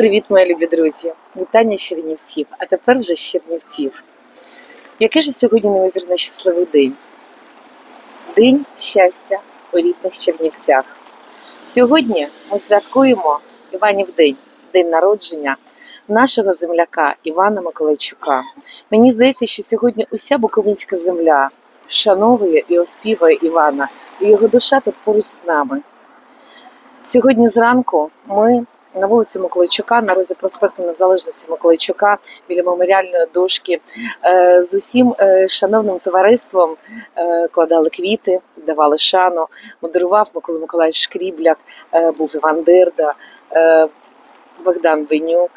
Привіт, мої любі друзі! Вітання з Чернівців, а тепер вже з Чернівців. Який же сьогодні неймовірно щасливий день? День щастя у рідних Чернівцях. Сьогодні ми святкуємо Іванів день, день народження нашого земляка Івана Миколайчука. Мені здається, що сьогодні уся Буковинська земля шановує і оспівує Івана, і його душа тут поруч з нами. Сьогодні зранку ми на вулиці Миколайчука, на розі проспекту Незалежності Миколайчука, біля меморіальної дошки, е, з усім е, шановним товариством е, кладали квіти, давали шану, модерував Микола Миколаївич Шкрібляк, був Іван Дирда, Богдан Бенюк,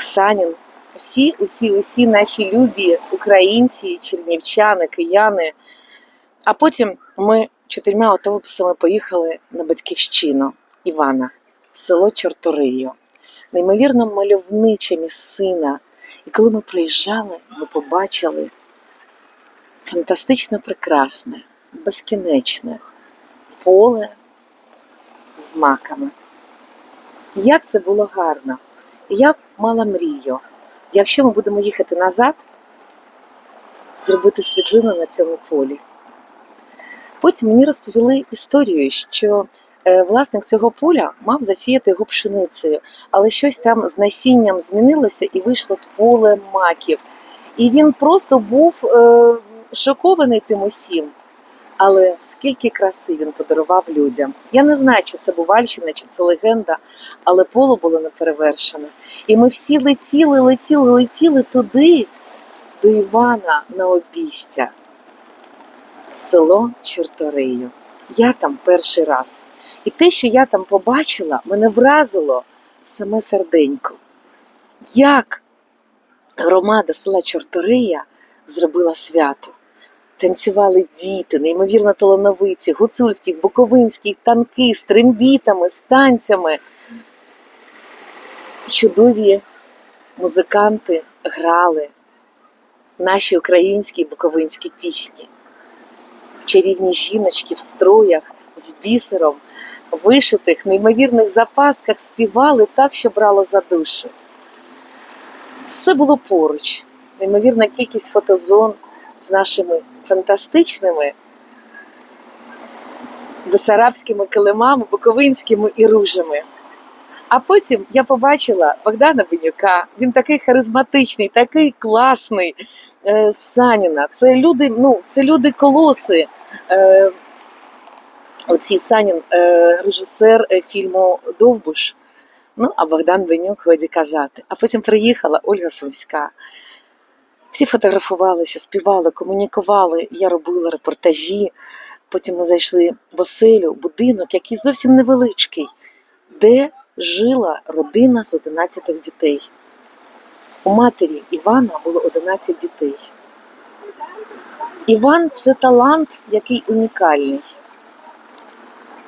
Санін. Усі, усі, усі наші любі українці, чернівчани, кияни. А потім ми чотирма автобусами поїхали на батьківщину Івана, село Чорторию. Неймовірно мальовнича місцина. І коли ми приїжджали, ми побачили фантастично прекрасне, безкінечне поле з маками. Як це було гарно! Я мала мрію, якщо ми будемо їхати назад, зробити світлину на цьому полі. Потім мені розповіли історію, що власник цього поля мав засіяти його пшеницею, але щось там з насінням змінилося і вийшло поле маків. І він просто був е, шокований тим усім. Але скільки краси він подарував людям. Я не знаю, чи це Бувальщина, чи це легенда, але поле було неперевершене. І ми всі летіли, летіли, летіли туди, до Івана на обістя в село Чорторию. Я там перший раз. І те, що я там побачила, мене вразило саме серденько. Як громада села Чортория зробила свято. Танцювали діти, неймовірно талановиті, гуцульських, буковинських, танки з трембітами, з танцями. Чудові музиканти грали наші українські і буковинські пісні чарівні жіночки в строях з бісером, вишитих, неймовірних запасках співали так, що брало за душу. Все було поруч, неймовірна кількість фотозон з нашими фантастичними бесарабськими килимами, буковинськими і ружами. А потім я побачила Богдана Бенюка. Він такий харизматичний, такий класний. Е, Саніна. Це люди, ну, це люди колоси. Оцій Санін, е, режисер е, фільму Довбуш. Ну, а Богдан Бенюк, годі казати. А потім приїхала Ольга Сумська. Всі фотографувалися, співали, комунікували. Я робила репортажі. Потім ми зайшли в оселю, будинок, який зовсім невеличкий, де жила родина з 11 дітей. У матері Івана було 11 дітей. Іван це талант, який унікальний.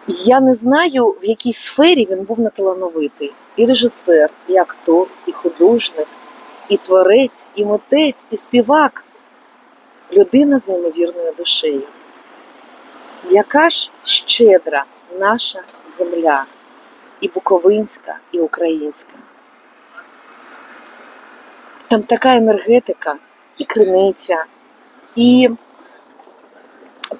Я не знаю, в якій сфері він був неталановитий. І режисер, і актор, і художник, і творець, і митець, і співак. Людина з неймовірною душею. Яка ж щедра наша земля, і буковинська, і українська. Там така енергетика, і криниця, і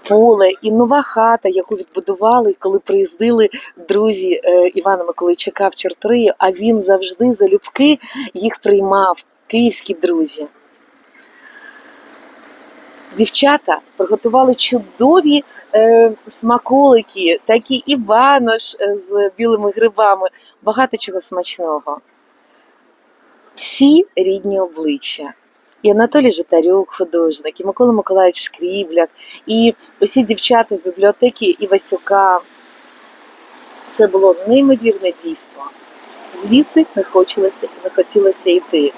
поле, і нова хата, яку відбудували, коли приїздили друзі е, Івана Миколайчука в Чорторию, а він завжди залюбки їх приймав, київські друзі. Дівчата приготували чудові е, смаколики, такі Іванош е, з білими грибами, багато чого смачного всі рідні обличчя. І Анатолій Житарюк, художник, і Микола Миколаївич Шкрібляк, і усі дівчата з бібліотеки Івасюка. Це було неймовірне дійство. Звідти не хотілося, не хотілося йти.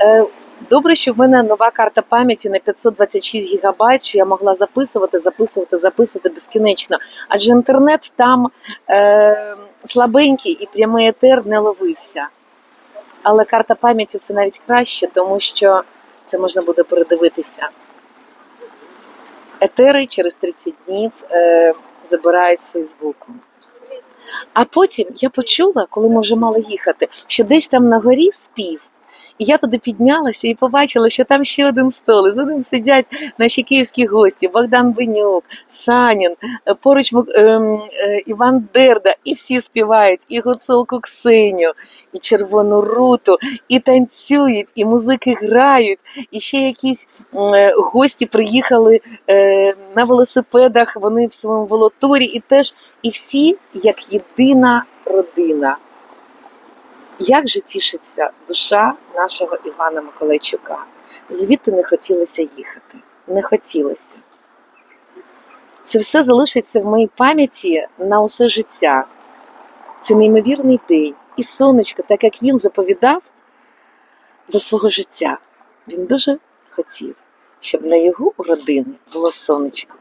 Е, Добре, що в мене нова карта пам'яті на 526 гігабайт, що я могла записувати, записувати, записувати безкінечно. Адже інтернет там е, слабенький і прямий етер не ловився. Але карта пам'яті це навіть краще, тому що це можна буде передивитися. Етери через 30 днів е, забирають з Фейсбуку. А потім я почула, коли ми вже мали їхати, що десь там на горі спів. І я туди піднялася і побачила, що там ще один стол. І за ним сидять наші київські гості: Богдан Бенюк, Санін, е, поруч ем, е, Іван Дерда, і всі співають, і гуцулку Ксеню, і червону руту, і танцюють, і музики грають, і ще якісь е, гості приїхали на велосипедах. Вони в своєму волотурі, і теж і всі як єдина родина. Як же тішиться душа нашого Івана Миколайчука? Звідти не хотілося їхати. Не хотілося. Це все залишиться в моїй пам'яті на усе життя. Це неймовірний день. І сонечко, так як він заповідав за свого життя, він дуже хотів, щоб на його родини було сонечко.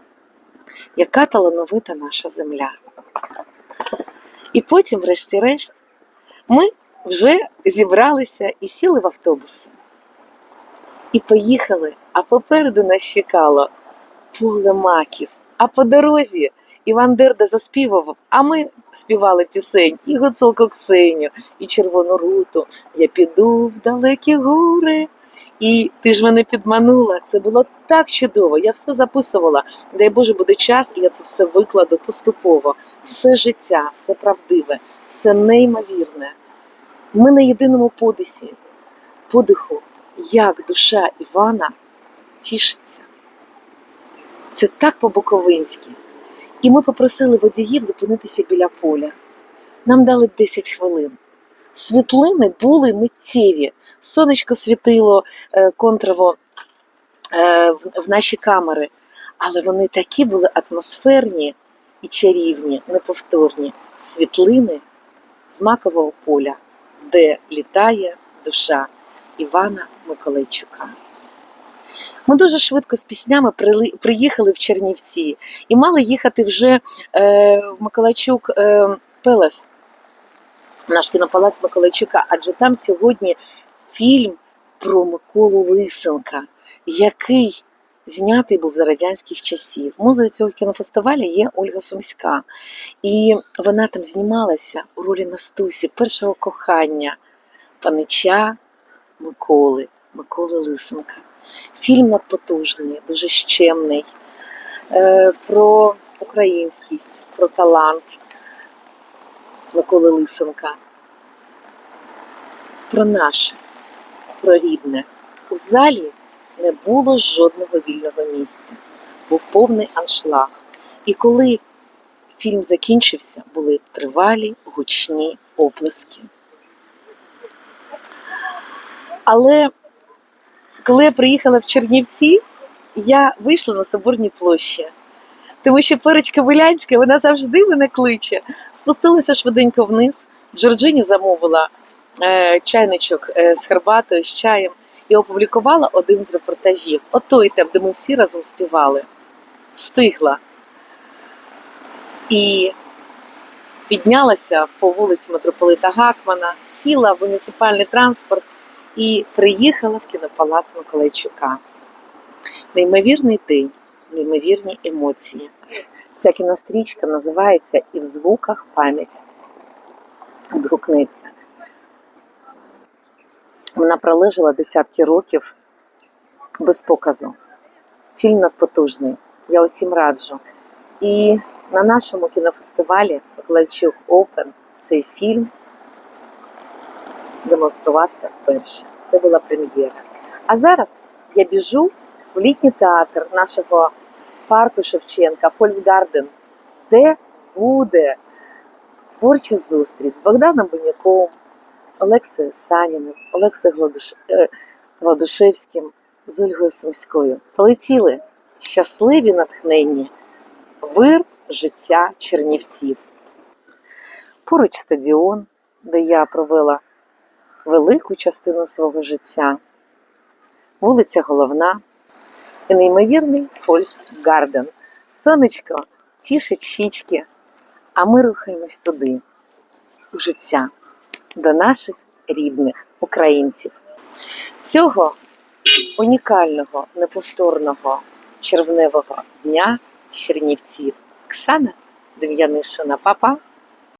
Яка талановита наша земля. І потім, врешті-решт, ми вже зібралися і сіли в автобуси. І поїхали, а попереду нас чекало поле маків. А по дорозі Іван Дерда заспівав, а ми співали пісень і гуцулку Ксеню, і червону руту. Я піду в далекі гори. І ти ж мене підманула. Це було так чудово. Я все записувала. Дай Боже, буде час, і я це все викладу поступово. Все життя, все правдиве, все неймовірне. Ми на єдиному подисі, подиху, як душа Івана тішиться. Це так по-буковинськи. І ми попросили водіїв зупинитися біля поля. Нам дали 10 хвилин. Світлини були миттєві. Сонечко світило е, контраво е, в наші камери, але вони такі були атмосферні і чарівні, неповторні світлини з макового поля, де літає душа Івана Миколайчука. Ми дуже швидко з піснями приїхали в Чернівці і мали їхати вже е, в Миколайчук е, Пелес, наш кінопалац Миколайчука, адже там сьогодні фільм про Миколу Лисенка, який знятий був за радянських часів. Музею цього кінофестивалю є Ольга Сумська, і вона там знімалася у ролі Настусі, першого кохання панича Миколи, Миколи Лисенка. Фільм надпотужний, дуже щемний, е, про українськість, про талант Миколи Лисенка, про наше, про рідне. У залі не було жодного вільного місця, був повний аншлаг. І коли фільм закінчився, були тривалі гучні оплески. Але коли я приїхала в Чернівці, я вийшла на Соборній площі. Тому що Перечка Вилянська, вона завжди мене кличе. Спустилася швиденько вниз. Джорджині замовила е, чайничок е, з Харбатою, з чаєм і опублікувала один з репортажів. Отой там, де ми всі разом співали. Встигла. І піднялася по вулиці митрополита Гакмана, сіла в муніципальний транспорт і приїхала в кінопалац Миколайчука. Неймовірний день, неймовірні емоції. Ця кінострічка називається І в звуках пам'ять відгукнеться. Вона пролежала десятки років без показу. Фільм надпотужний. Я усім раджу. І на нашому кінофестивалі Миколайчук Open цей фільм демонструвався вперше. Це була прем'єра. А зараз я біжу в літній театр нашого парку Шевченка, Фольксгарден, де буде творча зустріч з Богданом Буняком, Олексою Саніним, Олексою Гладуш... е, Гладушевським, з Ольгою Сумською. Полетіли щасливі натхненні, вир життя чернівців. Поруч стадіон, де я провела велику частину свого життя, вулиця Головна і неймовірний Фольксгарден. Сонечко тішить щічки, а ми рухаємось туди, у життя, до наших рідних українців. Цього унікального, неповторного червневого дня Чернівців. Оксана Дем'янишина, папа.